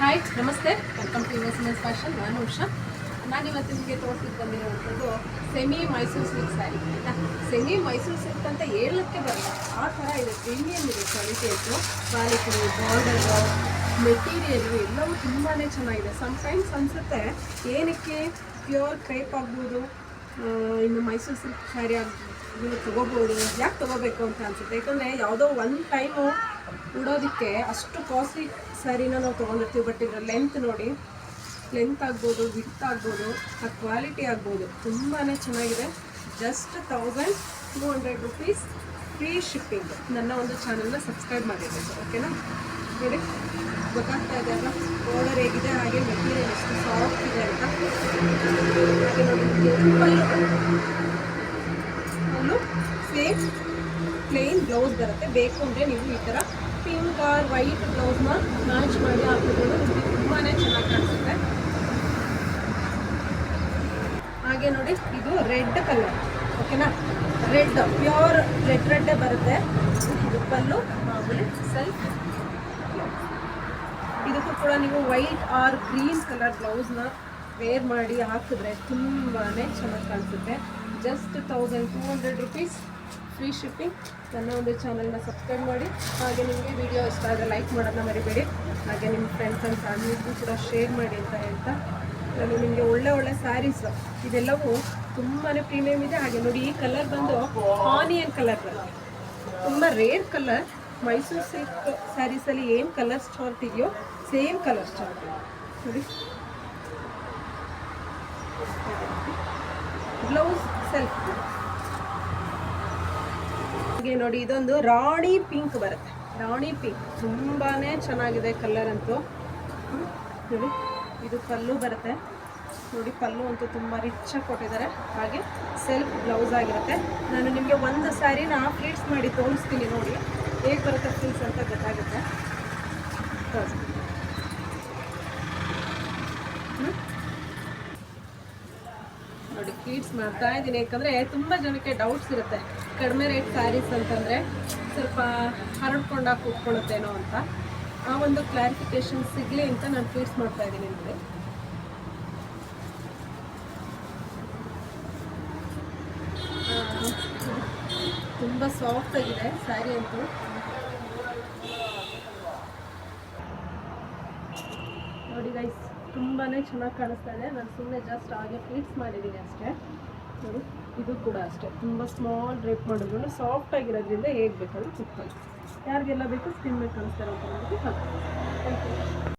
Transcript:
Hi ನಮಸ್ತೆ. Welcome to yours fashion ನಾನು ಉಷಾ. ನಾನು ಇವತ್ತು ನಿಮಗೆ ತೋರಿಸಿದ್ದು ಬಂದಿರುವಂಥದ್ದು ಸೆಮಿ ಮೈಸೂರು ಸಿಲ್ಕ್ ಸ್ಯಾರಿ. ಆಯಿತಾ ಸೆಮಿ ಮೈಸೂರು ಸಿಲ್ಕ್ ಅಂತ ಹೇಳೋಕ್ಕೆ ಬರಲ್ಲ. ಆ ಥರ ಇದೆ. ಪ್ರೀಮಿಯಮ್ ಇದೆ ಕ್ವಾಲಿಟಿ ಅಂತೂ ಕ್ವಾಲಿಟಿ ಬಾರ್ಡರು ಮೆಟೀರಿಯಲು ಎಲ್ಲವೂ ತುಂಬಾ ಚೆನ್ನಾಗಿದೆ. ಸಮ್ಟೈಮ್ಸ್ ಅನಿಸುತ್ತೆ, ಏನಕ್ಕೆ ಪ್ಯೂರ್ ಕ್ರೇಪ್ ಆಗ್ಬೋದು ಇನ್ನು ಮೈಸೂರು ಸಿಲ್ಕ್ ಸ್ಯಾರಿ ಆಗ್ಬೋದು, ತೊಗೋಬೋದು, ಯಾಕೆ ತೊಗೋಬೇಕು ಅಂತ ಅನಿಸುತ್ತೆ. ಯಾಕಂದರೆ ಯಾವುದೋ ಒಂದು ಟೈಮು ಉಡೋದಕ್ಕೆ ಅಷ್ಟು ಕಾಸ್ಟ್ಲಿ ಸ್ಯಾರಿನ ನಾವು ತೊಗೊಂಡಿರ್ತೀವಿ ಬಟ್ ಇದರ ಲೆಂತ್ ನೋಡಿ ಲೆಂತ್ ಆಗ್ಬೋದು ವಿಡ್ತ್ ಆಗ್ಬೋದು, ಆ ಕ್ವಾಲಿಟಿ ಆಗ್ಬೋದು ತುಂಬಾ ಚೆನ್ನಾಗಿದೆ. Just thousand two hundred rupees free shipping ನನ್ನ ಒಂದು ಚಾನಲ್ನ ಸಬ್ಸ್ಕ್ರೈಬ್ ಮಾಡಿರಬೇಕು ಓಕೆನಾ ನೋಡಿ ಗೊತ್ತಾಗ್ತಾ ಇದೆ ಅಲ್ಲ ಆರ್ಡರ್ ಹೇಗಿದೆ, ಹಾಗೆ ಮೆಟೀರಿಯಲ್ ಎಷ್ಟು ಸಾಫ್ಟ್ ಇದೆ ಅಂತ? ಹಾಗೆ ನೋಡಿ ಅಲ್ಲೂ ಸೇಮ್ ಪ್ಲೇನ್ ಬ್ಲೌಸ್ ಬರುತ್ತೆ. ಬೇಕು ಅಂದರೆ ನೀವು ಈ ಥರ ಪಿಂಕ್ ಆರ್ ವೈಟ್ ಬ್ಲೌಸ್ನ ಮ್ಯಾಚ್ ಮಾಡಿ ಹಾಕಿಕೊಂಡು ತುಂಬಾ ಚೆನ್ನಾಗಿ ಕಾಣಿಸುತ್ತೆ. ಹಾಗೆ ನೋಡಿ, ಇದು ರೆಡ್ ಕಲರ್ ಓಕೆನಾ ರೆಡ್ ಪ್ಯೂರ್ ರೆಡ್ ರೆಡ್ಡೇ ಬರುತ್ತೆ. ಇದು ಪಲ್ಲು ಮಾಮೂಲಿ ಸೆಲ್ಫ್ ಇದಕ್ಕೂ ಕೂಡ ನೀವು ವೈಟ್ ಆರ್ ಗ್ರೀನ್ ಕಲರ್ ಬ್ಲೌಸ್ನ ವೇರ್ ಮಾಡಿ ಹಾಕಿದ್ರೆ ತುಂಬಾ ಚೆನ್ನಾಗಿ ಕಾಣಿಸುತ್ತೆ. Just thousand two hundred rupees free shipping. ನನ್ನ ಒಂದು ಚಾನಲ್ನ ಸಬ್ಸ್ಕ್ರೈಬ್ ಮಾಡಿ. ಹಾಗೆ ನಿಮಗೆ ವಿಡಿಯೋ ಇಷ್ಟ ಆದರೆ ಲೈಕ್ ಮಾಡೋದನ್ನ ಮರಿಬೇಡಿ. ಹಾಗೆ ನಿಮ್ಮ ಫ್ರೆಂಡ್ಸ್ ಆ್ಯಂಡ್ ಫ್ಯಾಮಿಲಿಗೂ ಕೂಡ ಶೇರ್ ಮಾಡಿ ಅಂತ ಹೇಳ್ತಾ. ನಾನು ನಿಮಗೆ ಒಳ್ಳೆ ಒಳ್ಳೆ ಸ್ಯಾರೀಸ್ ಇದೆಲ್ಲವೂ ತುಂಬಾ ಪ್ರೀಮಿಯಮ್ ಇದೆ. ಹಾಗೆ ನೋಡಿ ಈ ಕಲರ್ ಬಂದು ಆನಿಯನ್ ಕಲರ್ ಬರುತ್ತೆ ತುಂಬ ರೇರ್ ಕಲರ್ ಮೈಸೂರು ಸಿಲ್ಕ್ ಸ್ಯಾರೀಸಲ್ಲಿ ಏನು ಕಲರ್ ಸ್ಟಾರ್ಟ್ ಇದೆಯೋ ಸೇಮ್ ಕಲರ್ ಸ್ಟಾರ್ಟ್ ಇದೆ ನೋಡಿ. ಬ್ಲೌಸ್ ಸೆಲ್ಫ್ ಹಾಗೆ ನೋಡಿ, ಇದೊಂದು ರಾಣಿ ಪಿಂಕ್ ಬರುತ್ತೆ. ರಾಣಿ ಪಿಂಕ್ ತುಂಬಾ ಚೆನ್ನಾಗಿದೆ ಕಲರ್ ಅಂತೂ. ನೋಡಿ, ಇದು ಪಲ್ಲು ಬರುತ್ತೆ. ನೋಡಿ ಪಲ್ಲು ಅಂತೂ ತುಂಬ ಆಗಿ ಕೊಟ್ಟಿದ್ದಾರೆ. ಹಾಗೆ ಸೆಲ್ಫ್ ಬ್ಲೌಸ್ ಆಗಿರುತ್ತೆ. ನಾನು ನಿಮಗೆ ಒಂದು ಸ್ಯಾರಿನ ಫ್ಲೀಟ್ಸ್ ಮಾಡಿ ತೋರಿಸ್ತೀನಿ ನೋಡಿ. ಹೇಗೆ ಬರುತ್ತೆ ಫ್ಲೀಟ್ಸ್ ಅಂತ ಗೊತ್ತಾಗುತ್ತೆ. ತೋರಿಸ್ತೀನಿ. ಫ್ಲೀಟ್ಸ್ ಮಾಡ್ತಾ ಇದ್ದೀನಿ. ಯಾಕಂದರೆ ತುಂಬ ಜನಕ್ಕೆ ಡೌಟ್ಸ್ ಇರುತ್ತೆ. ಕಡಿಮೆ ರೇಟ್ ಸ್ಯಾರೀಸ್ ಅಂತಂದರೆ ಸ್ವಲ್ಪ ಹರಡ್ಕೊಂಡಾಗ ಕೂತ್ಕೊಳ್ಳುತ್ತೇನೋ ಅಂತ. ಆ ಒಂದು ಕ್ಲಾರಿಫಿಕೇಶನ್ ಸಿಗಲಿ ಅಂತ ನಾನು ಟ್ವೀಟ್ಸ್ ಮಾಡ್ತಾ ಇದ್ದೀನಿ ನಿಮಗೆ. ತುಂಬ ಸಾಫ್ಟ್ ಆಗಿದೆ ಸ್ಯಾರಿ ಅಂತೂ. ನೋಡಿ ಗೈಸ್ ತುಂಬಾ ಚೆನ್ನಾಗಿ ಕಾಣಿಸ್ತಾ ಇದೆ. ನಾನು ಸುಮ್ಮನೆ ಜಸ್ಟ್ ಹಾಗೆ ಫೀಟ್ಸ್ ಮಾಡಿದ್ದೀನಿ ಅಷ್ಟೇ. ನೋಡಿ, ಇದು ಕೂಡ ಅಷ್ಟೇ. ತುಂಬ ಸ್ಮಾಲ್ ಡ್ರೇಪ್ ಮಾಡಿದ್ರು. ಸಾಫ್ಟ್ ಆಗಿರೋದ್ರಿಂದ ಹೇಗೆ ಬೇಕಾದ್ರೂ ಕುತ್ಕೊಳ್ಳಿ ಯಾರಿಗೆಲ್ಲ ಬೇಕು ಸ್ಕಿನ್ ಬೇಕು ಅನಿಸ್ತಾರೆ ಅಂತ ಹಾಕ್ತೀನಿ ಥ್ಯಾಂಕ್ ಯು